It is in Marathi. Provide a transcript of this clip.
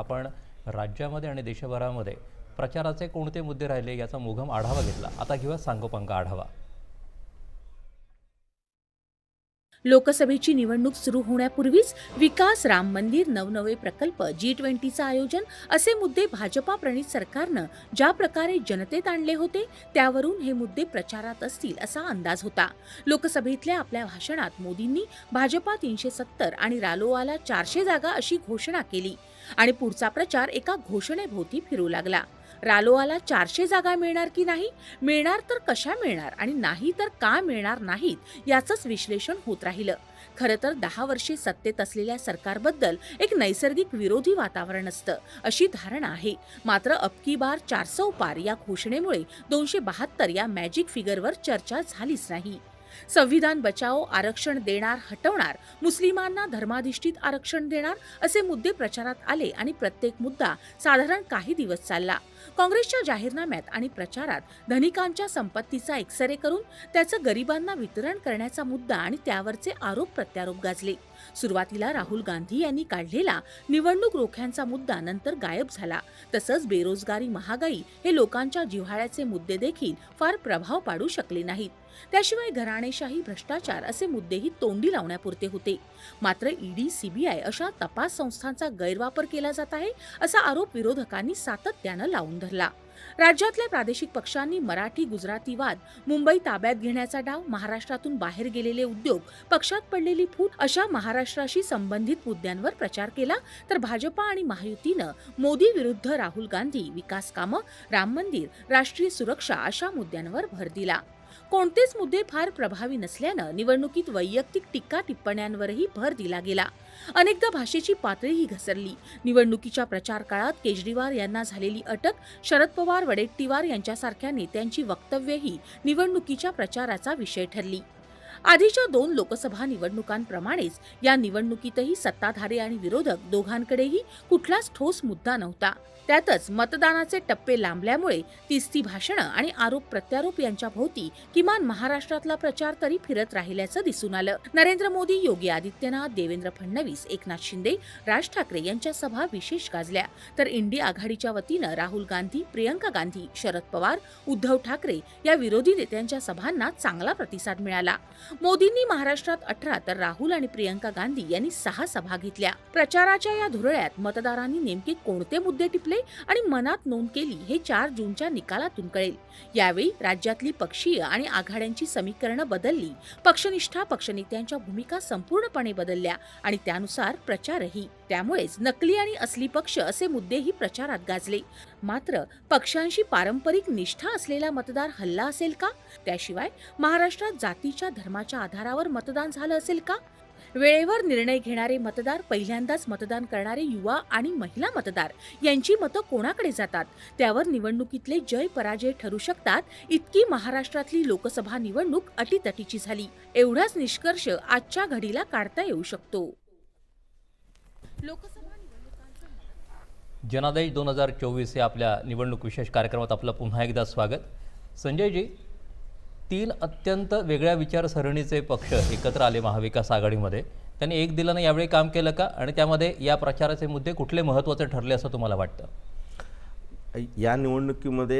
आपण राज्यामध्ये आणि देशभरामध्ये प्रचाराचे कोणते मुद्दे राहिले याचा मोघम आढावा घेतला. आता घेऊया सांगोपांग आढावा. लोकसभेची निवडणूक सुरू होण्यापूर्वीच विकास राम मंदिर नवनवे प्रकल्प जी ट्वेंटीचं आयोजन असे मुद्दे भाजपा प्रणित सरकारनं ज्या प्रकारे जनतेत आणले होते त्यावरून हे मुद्दे प्रचारात असतील असा अंदाज होता. लोकसभेतल्या आपल्या भाषणात मोदींनी भाजपा तीनशे सत्तर आणि रालोआला चारशे जागा अशी घोषणा केली आणि पुढचा प्रचार एका घोषणेभोवती फिरू लागला. रालोआला चारशे जागा मिळणार की नाही? मिळणार तर कशा मिळणार आणि नाही तर का मिळणार नाहीत याचंच विश्लेषण होत राहिलं. खरं तर दहा वर्षे सत्तेत असलेल्या सरकारबद्दल एक नैसर्गिक विरोधी वातावरण असतं अशी धारणा आहे. मात्र अबकी बार चारसौ पार या घोषणेमुळे दोनशे बहात्तर या मॅजिक फिगरवर चर्चा झालीच नाही. संविधान बचाओ आरक्षण देणार हटवणार मुस्लिमांना धर्माधिष्ठित आरक्षण देणार असे मुद्दे प्रचारात आले आणि प्रत्येक मुद्दा साधारण काही दिवस चालला. काँग्रेसच्या जाहीरनाम्यात आणि प्रचारात धनिकांच्या संपत्तीचा एक्सरे करून त्याचं गरिबांना वितरण करण्याचा मुद्दा आणि त्यावरचे आरोप प्रत्यारोप गाजले. सुरुवातीला राहुल गांधी यांनी काढलेला निवडणूक रोख्यांचा मुद्दा नंतर गायब झाला. तसंच बेरोजगारी महागाई हे लोकांच्या जिव्हाळ्याचे मुद्दे देखील फार प्रभाव पाडू शकले नाहीत. त्याशिवाय घराणेशाही भ्रष्टाचार असे मुद्देही तोंडी लावण्यापुरते होते. मात्र ईडी सीबीआय अशा तपास संस्थांचा गैरवापर केला जात आहे असा आरोप विरोधकांनी सातत्यानं लावून धरला. राज्यातल्या प्रादेशिक पक्षांनी मराठी गुजराती वाद मुंबई ताब्यात घेण्याचा डाव महाराष्ट्रातून बाहेर गेलेले उद्योग पक्षात पडलेली फूट अशा महाराष्ट्राशी संबंधित मुद्द्यांवर प्रचार केला तर भाजपा आणि महायुतीनं मोदी विरुद्ध राहुल गांधी विकास कामं राम मंदिर राष्ट्रीय सुरक्षा अशा मुद्द्यांवर भर दिला. कोणतेच मुद्दे फार प्रभावी नसल्यानं निवडणुकीत वैयक्तिक टीका टिप्पण्यांवरही भर दिला गेला. अनेकदा भाषेची पातळीही घसरली. निवडणुकीच्या प्रचार काळात केजरीवाल यांना झालेली अटक शरद पवार वडेट्टीवार यांच्यासारख्या नेत्यांची वक्तव्यही निवडणुकीच्या प्रचाराचा विषय ठरली. आधीच्या दोन लोकसभा निवडणुकांप्रमाणेच या निवडणुकीतही सत्ताधारी आणि विरोधक दोघांकडेही कुठलाच ठोस मुद्दा नव्हता. त्यातच मतदानाचे टप्पे लांबल्यामुळे तिस्ती भाषणं आणि आरोप प्रत्यारोप यांच्या भोवती किमान महाराष्ट्रातला प्रचार तरी फिरत राहिल्याचं दिसून आलं. नरेंद्र मोदी योगी आदित्यनाथ देवेंद्र फडणवीस एकनाथ शिंदे राज ठाकरे यांच्या सभा विशेष गाजल्या. तर इंडिया आघाडीच्या वतीनं राहुल गांधी प्रियंका गांधी शरद पवार उद्धव ठाकरे या विरोधी नेत्यांच्या सभांना चांगला प्रतिसाद मिळाला. मोदींनी महाराष्ट्रात अठरा तर राहुल आणि प्रियंका गांधी यांनी सहा सभा घेतल्या. प्रचाराच्या या धुरळ्यात मतदारांनी नेमके कोणते मुद्दे टिपले आणि मनात नोंद केली हे चार जूनच्या निकालातून कळेल. यावेळी राज्यातली पक्षीय आणि आघाड्यांची समीकरणं बदलली. पक्षनिष्ठा पक्षनेत्यांच्या भूमिका संपूर्णपणे बदलल्या आणि त्यानुसार प्रचारही. त्यामुळेच नकली आणि असली पक्ष असे मुद्देही प्रचारात गाजले. मात्र पक्षांशी पारंपरिक निष्ठा असलेला मतदार हल्ला असेल का? त्याशिवाय महाराष्ट्रात जातीच्या धर्माच्या आधारावर मतदान झालं असेल का? वेळेवर निर्णय घेणारे मतदार पहिल्यांदाच मतदान करणारे युवा आणि महिला मतदार यांची मतं कोणाकडे जातात? त्यावर निवडणुकीतले जय पराजय ठरू शकतात. इतकी महाराष्ट्रातली लोकसभा निवडणूक अटीतटीची झाली. एवढाच निष्कर्ष आजच्या घडीला काढता येऊ शकतो. लोकसभा जनादेश दोन हजार चोवीस या आपल्या निवडणूक विशेष कार्यक्रमात आपलं पुन्हा एकदा स्वागत. संजयजी तीन अत्यंत वेगळ्या विचारसरणीचे पक्ष एकत्र आले महाविकास आघाडीमध्ये. त्यांनी एक दिलानं यावेळी काम केलं का? आणि त्यामध्ये या प्रचाराचे मुद्दे कुठले महत्त्वाचे ठरले असं तुम्हाला वाटतं? या निवडणुकीमध्ये